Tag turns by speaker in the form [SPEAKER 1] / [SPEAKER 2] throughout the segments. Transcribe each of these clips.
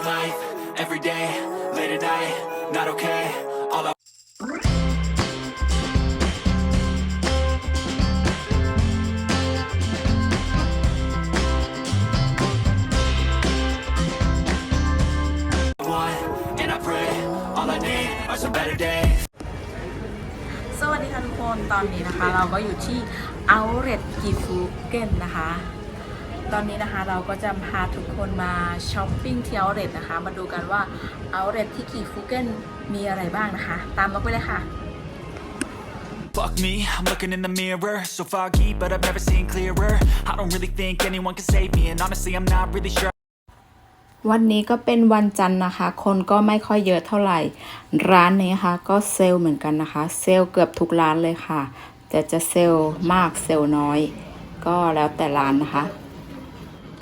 [SPEAKER 1] living life every day, late at night, not okay. All I
[SPEAKER 2] สวัสดีค่ะทุกคน ตอนนี้นะคะ เราก็อยู่ที่ Outlet กิฟูเก้นนะคะ ตอนนี้นะคะเราก็จะพาทุกคนมาช้อปปิ้งที่ Outlet นะคะ มาดูกันว่า Outlet ที่กิฟูเก้นมีอะไรบ้างนะคะ ตามเราไปเลยค่ะ
[SPEAKER 1] Fuck me, I'm looking in the mirror, so foggy, but I've never seen clearer. I don't really think anyone can save me, and honestly, I'm not really sure.
[SPEAKER 2] วันนี้ก็เป็นวันจันทร์นะคะ คนก็ไม่ค่อยเยอะเท่าไหร่ ร้านนี้นะคะก็เซลล์เหมือนกันนะคะ เซลล์เกือบทุกร้านเลยค่ะ แต่จะเซลล์มากเซลล์น้อย ก็แล้วแต่ร้านนะคะ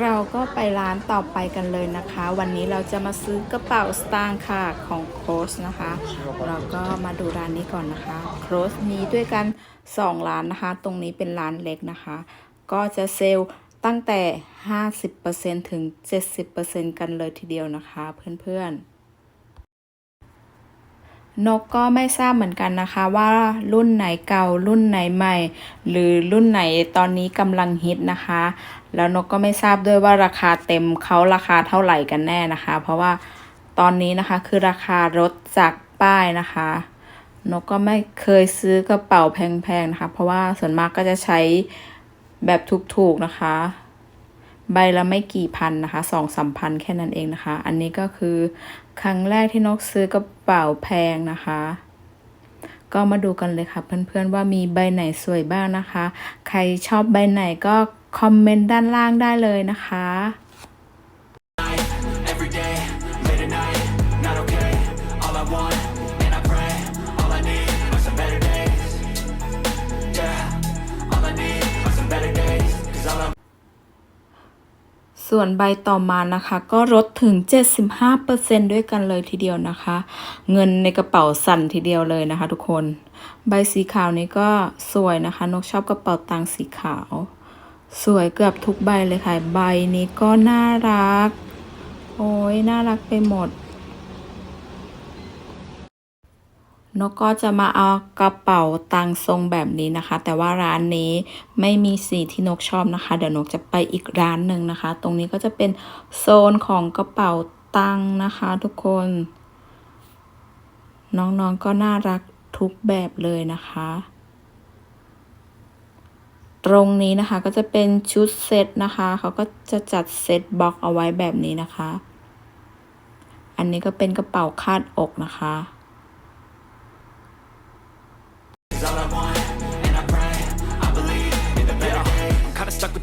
[SPEAKER 2] เราก็ไปร้านต่อไปกันเลยนะคะ วันนี้เราจะมาซื้อกระเป๋าสตางค์ค่ะของโครสนะคะ เราก็มาดูร้านนี้ก่อนนะคะโครสมีด้วยกัน 2 ร้านนะคะ ตรงนี้เป็นร้านเล็กนะคะ ก็จะเซลล์ตั้งแต่ 50%ถึง 70%กันเลยทีเดียวนะคะเพื่อนๆ นกก็ไม่ทราบเหมือนกันนะคะ ว่ารุ่นไหนเก่ารุ่นไหนใหม่ หรือรุ่นไหนตอนนี้กำลังฮิตนะคะ แล้วนกก็ไม่ทราบด้วยว่าราคาเต็มเขาราคาเท่าไหร่กันแน่นะคะ เพราะว่าตอนนี้นะคะคือราคารถจากป้ายนะคะ นกก็ไม่เคยซื้อกระเป๋าแพงๆนะคะ เพราะว่าส่วนมากก็จะใช้แบบถูกๆนะคะ ใบละไม่กี่พันนะคะสองสามพันแค่นั้นเองนะคะ อันนี้ก็คือครั้งแรกที่นกซื้อกระเป๋าแพงนะคะ ก็มาดูกันเลยค่ะเพื่อนๆว่ามีใบไหนสวยบ้างนะคะ ใครชอบใบไหนก็คอมเมนต์ด้านล่างได้เลยนะคะ ส่วนใบต่อมานะคะก็ลดถึง 75%ด้วยกันเลยทีเดียวนะคะ เงินในกระเป๋าสั่นทีเดียวเลยนะคะ ทุกคน ใบสีขาวนี้ก็สวยนะคะ นกชอบกระเป๋าตังค์สีขาว สวยเกือบทุกใบเลยค่ะ ใบนี้ก็น่ารัก โอ้ยน่ารักไปหมด นกก็จะมาเอากระเป๋าตังทรงแบบนี้นะคะ แต่ว่าร้านนี้ไม่มีสีที่นกชอบนะคะ เดี๋ยวนกจะไปอีกร้านหนึ่งนะคะ ตรงนี้ก็จะเป็นโซนของกระเป๋าตังนะคะ ทุกคน น้องๆก็น่ารักทุกแบบเลยนะคะ ตรงนี้นะคะก็จะเป็นชุดเซตนะคะ เขาก็จะจัดเซตบล็อกเอาไว้แบบนี้นะคะ อันนี้ก็เป็นกระเป๋าคาดอกนะคะ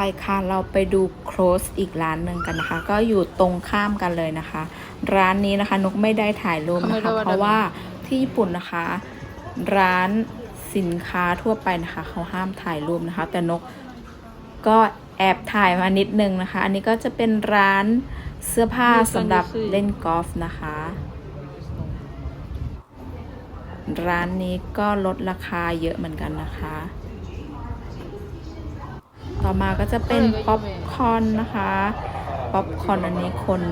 [SPEAKER 2] ไปค่ะเราไปดูโครสอีกร้านหนึ่งกันนะคะ ก็อยู่ตรงข้ามกันเลยนะคะ ร้านนี้นะคะนกไม่ได้ถ่ายรูปนะคะเพราะว่าที่ญี่ปุ่นนะคะ ร้านสินค้าทั่วไปนะคะ เขาห้ามถ่ายรูปนะคะ แต่นกก็แอบถ่ายมานิดนึงนะคะ อันนี้ก็จะเป็นร้านเสื้อผ้าสำหรับเล่นกอล์ฟนะคะ ร้านนี้ก็ลดราคาเยอะเหมือนกันนะคะ ต่อมาก็จะเป็นป๊อปคอร์นนะคะป๊อปคอร์นอันนี้คน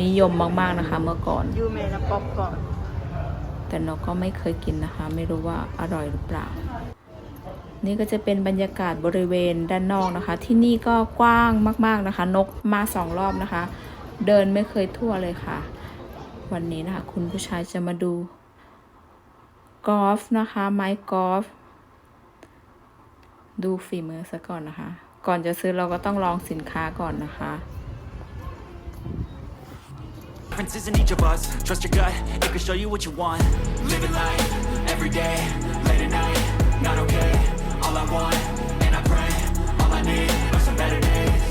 [SPEAKER 2] นิยมมากๆนะคะ เมื่อก่อน
[SPEAKER 3] ยูเมนะป๊อปก่อน
[SPEAKER 2] แต่นกก็ไม่เคยกินนะคะ ไม่รู้ว่าอร่อยหรือเปล่า นี่ก็จะเป็นบรรยากาศบริเวณด้านนอกนะคะ ที่นี่ก็กว้างมากๆนะคะ นกมาสองรอบนะคะ เดินไม่เคยทั่วเลยค่ะ วันนี้นะคะ คุณผู้ชายจะมาดูกอล์ฟนะคะ ไม้กอล์ฟดูฝีมือซะก่อนนะคะ ก่อนจะซื้อเราก็ต้องลองสินค้าก่อนนะคะ
[SPEAKER 1] Differences in each of us. Trust your gut, it can show you what you want. Living life every day, late at night, not okay. All I want, and I pray, all I need are some better days.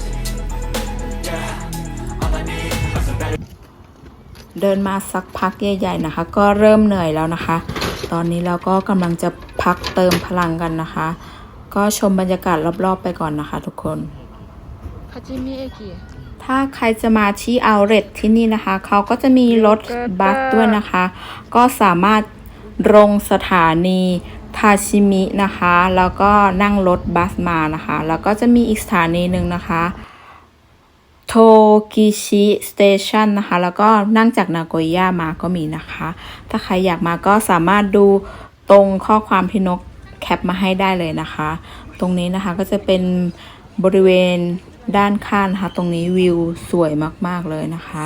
[SPEAKER 1] Yeah, all I need are some better.
[SPEAKER 2] เดินมาสักพักใหญ่ๆนะคะ ก็เริ่มเหนื่อยแล้วนะคะ ตอนนี้เราก็กำลังจะพักเติมพลังกันนะคะ ก็ชมบรรยากาศรอบๆไปก่อนนะคะทุกคน ถ้าใครจะมาที่เอาเรตที่นี่นะคะ เขาก็จะมีรถบัสด้วยนะคะ ก็สามารถลงสถานีทาชิมินะคะ แล้วก็นั่งรถบัสมานะคะ แล้วก็จะมีอีกสถานีหนึ่งนะคะโทกิชิสเตชันนะคะ แล้วก็นั่งจากนาโกย่ามาก็มีนะคะ ถ้าใครอยากมาก็สามารถดูตรงข้อความพี่นก แคปมาให้ได้เลยนะคะ ตรงนี้นะคะก็จะเป็นบริเวณด้านข้างนะคะ ตรงนี้วิวสวยมาก ๆ เลยนะคะ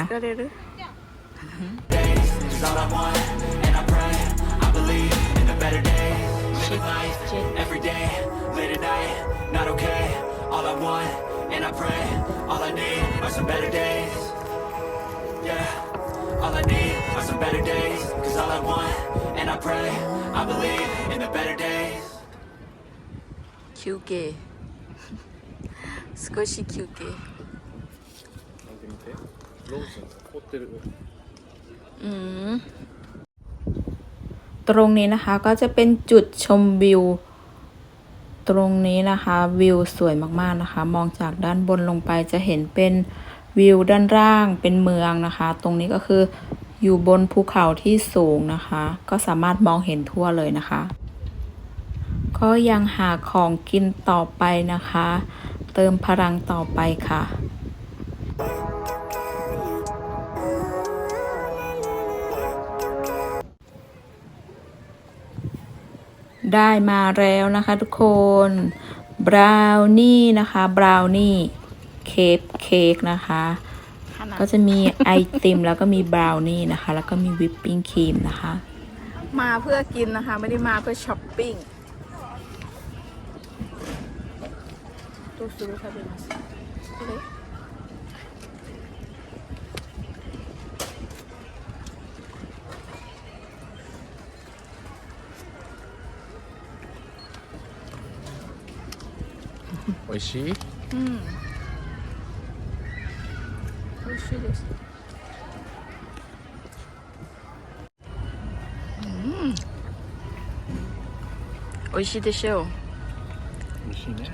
[SPEAKER 4] 길게 스쿼시 길
[SPEAKER 3] 게 음.
[SPEAKER 2] ตรงนี้นะคะก็จะเป็นจุดชมวิว ตรงนี้นะคะวิวสวยมากๆนะคะ มองจากด้านบนลงไปจะเห็นเป็นวิวด้านล่างเป็นเมืองนะคะ ตรงนี้ก็คืออยู่บนภูเขาที่สูงนะคะ ก็สามารถมองเห็นทั่วเลยนะคะ ก็ยังหาของกินต่อไปนะคะ เติมพลังต่อไปค่ะได้มาแล้วนะคะทุกคนบราวนี่นะคะบราวนี่เคปเค้กนะคะ ก็จะมีไอติมแล้วก็มีบราวนี่นะคะ แล้วก็มีวิปปิ้งครีมนะคะ
[SPEAKER 3] มาเพื่อกินนะคะ ไม่ได้มาเพื่อช้อปปิ้ง どうする食べます。これ？
[SPEAKER 4] 美味しい？
[SPEAKER 3] うん。美味しいです。うん。美味しいでしょう。
[SPEAKER 4] 美味しいね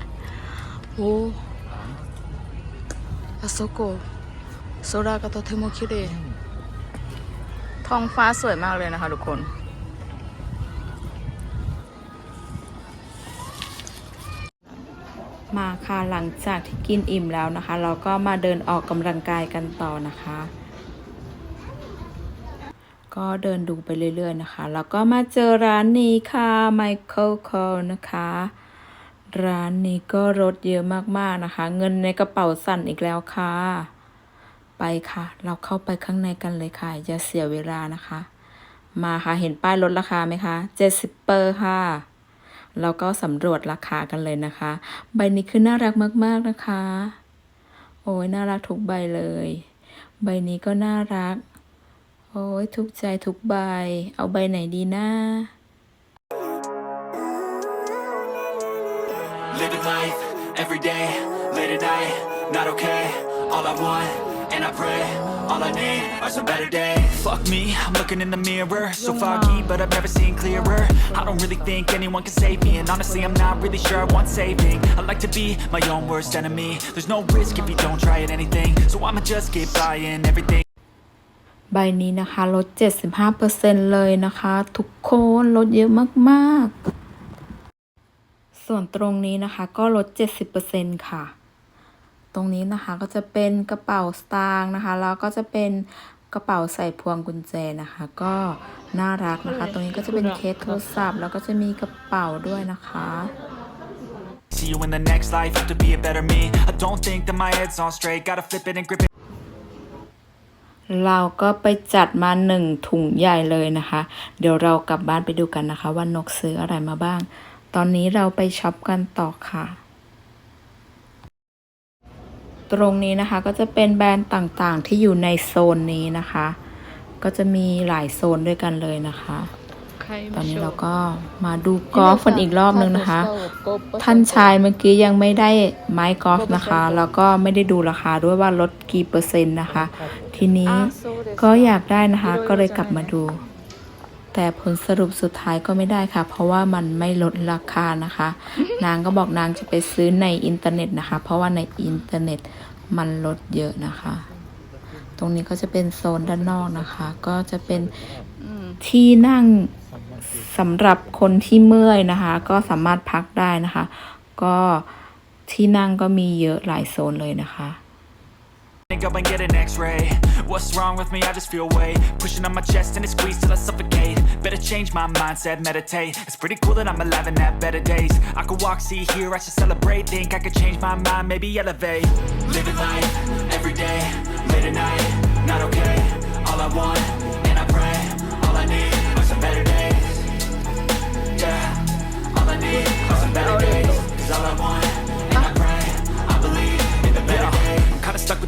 [SPEAKER 3] おおあそこ空がとても綺麗ท้องฟ้าสวยมากเลยนะคะทุกคน
[SPEAKER 2] มาค่ะหลังจากที่กินอิ่มแล้วนะคะ เราก็มาเดินออกกำลังกายกันต่อนะคะ ก็เดินดูไปเรื่อยๆนะคะ แล้วก็มาเจอร้านนี้ค่ะ Michael Kors นะคะ ร้านนี้ก็รถเยอะมากๆนะคะ เงินในกระเป๋าสั่นอีกแล้วค่ะ ไปค่ะ เราเข้าไปข้างในกันเลยค่ะ อย่าเสียเวลานะคะ มาค่ะ เห็นป้ายลดราคาไหมคะ70เปอร์ค่ะแล้วก็สำรวจราคากันเลยนะคะ ใบนี้คือน่ารักมากๆนะคะ โอ้ยน่ารักทุกใบเลย ใบนี้ก็น่ารัก โอ้ยทุกใจทุกใบ เอาใบไหนดีนะ
[SPEAKER 1] Living life every day, late at night, not okay. All I want, and I pray, all I need are some better days. Fuck me, I'm looking in the mirror, so foggy, but I've never seen clearer. I don't really think anyone can save me, and honestly, I'm not really sure I want saving. I like to be my own worst enemy. There's no risk if you don't try at anything, so I'ma just keep buying everything.
[SPEAKER 2] ใบนี้นะคะลด 75%เลยนะคะ ทุกคนลดเยอะมากๆ ส่วนตรงนี้นะคะก็ลด 70%ค่ะ ตรงนี้นะคะก็จะเป็นกระเป๋าสตางค์นะคะ แล้วก็จะเป็นกระเป๋าใส่พวงกุญแจนะคะ ก็น่ารักนะคะ ตรงนี้ก็จะเป็นเคสโทรศัพท์ แล้วก็จะมีกระเป๋าด้วยนะคะ
[SPEAKER 1] See you in the next life, have to be a better me. I don't think that my head's on straight, gotta flip it and grip it.
[SPEAKER 2] เราก็ไปจัดมาหนึ่งถุงใหญ่เลยนะคะ เดี๋ยวเรากลับบ้านไปดูกันนะคะ ว่านกซื้ออะไรมาบ้าง ตอนนี้เราไปช็อปกันต่อค่ะ ตรงนี้นะคะก็จะเป็นแบรนด์ต่างๆ ที่อยู่ในโซนนี้นะคะ ก็จะมีหลายโซนด้วยกันเลยนะคะ ตอนนี้เราก็มาดูกอล์ฟกันอีกรอบนึงนะคะ ท่านชายเมื่อกี้ยังไม่ได้ไม้กอล์ฟนะคะ แล้วก็ไม่ได้ดูราคาด้วยว่าลดกี่เปอร์เซ็นต์นะคะ ทีนี้ก็อยากได้นะคะก็เลยกลับมาดู แต่ผลสรุปสุดท้ายก็ไม่ได้ค่ะ เพราะว่ามันไม่ลดราคานะคะ นางก็บอกนางจะไปซื้อในอินเทอร์เน็ตนะคะ เพราะว่าในอินเทอร์เน็ตมันลดเยอะนะคะ ตรงนี้ก็จะเป็นโซนด้านนอกนะคะ ก็จะเป็นที่นั่งสำหรับคนที่เมื่อยนะคะ ก็สามารถพักได้นะคะ ก็ที่นั่งก็มีเยอะหลายโซนเลยนะคะ
[SPEAKER 1] Think up and get an x-ray. What's wrong with me? I just feel weight. Pushing on my chest and it squeezes till I suffocate. Better change my mindset, meditate. It's pretty cool that I'm alive and have better days. I could walk, see, hear, I should celebrate. Think I could change my mind, maybe elevate. Living life, every day, late at night Not okay, all I want, and I pray All I need are some better days. Yeah, all I need are some better days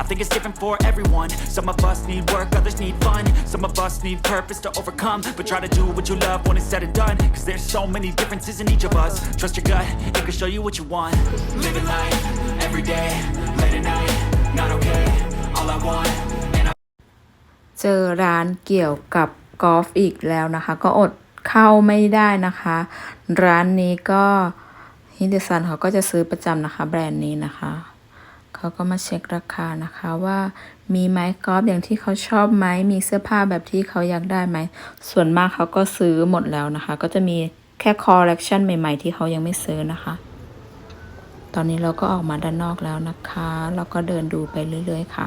[SPEAKER 1] I think it's different for everyone Some of us need work, others need fun Some of us need purpose to overcome But try to do what you love when it's said and done Cause there's so many differences in each of us Trust your gut, it can show you what you want Living life, every day, late at night Not okay, all I want,
[SPEAKER 2] เจอร้านเกี่ยวกับกอล์ฟอีกแล้วนะคะ ก็อดเข้าไม่ได้นะคะ ร้านนี้ก็ฮินเดซันเขาก็จะซื้อประจำนะคะ แบรนด์นี้นะคะ เขาก็มาเช็คราคานะคะว่ามีไม้กอล์ฟอย่างที่เขาชอบไหมมีเสื้อผ้าแบบที่เขาอยากได้ไหม ส่วนมากเขาก็ซื้อหมดแล้วนะคะ ก็จะมีแค่คอลเลกชันใหม่ ๆ ที่เขายังไม่ซื้อนะคะ ตอนนี้เราก็ออกมาด้านนอกแล้วนะคะ เราก็เดินดูไปเรื่อย ๆ ค่ะ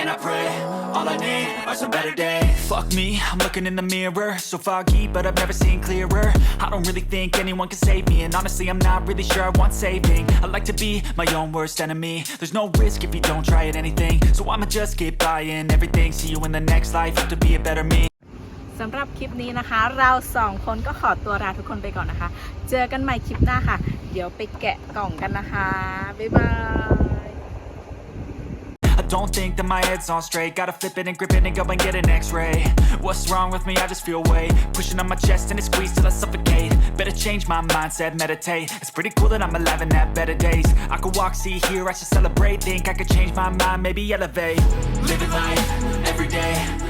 [SPEAKER 1] and I pray, all I need are some better days. Fuck me, I'm looking in the mirror, so foggy, but I've never seen clearer. I don't really think anyone can save me, and honestly, I'm not really sure I want saving. I like to be my own worst enemy. There's no risk if you don't try at anything, so I'ma just keep buying everything. See you in the next life, have to be a better me.
[SPEAKER 3] สำหรับคลิปนี้นะคะ เราสองคนก็ขอตัวลาทุกคนไปก่อนนะคะ เจอกันใหม่คลิปหน้าค่ะ เดี๋ยวไปแกะกล่องกันนะคะ บ๊ายบาย
[SPEAKER 1] I don't think that my head's on straight. Gotta flip it and grip it and go and get an x-ray. What's wrong with me? I just feel weight. Pushing on my chest and it squeezes till I suffocate. Better change my mindset, meditate. It's pretty cool that I'm alive and have better days. I could walk, see, hear, I should celebrate. Think I could change my mind, maybe elevate. Living life, every day,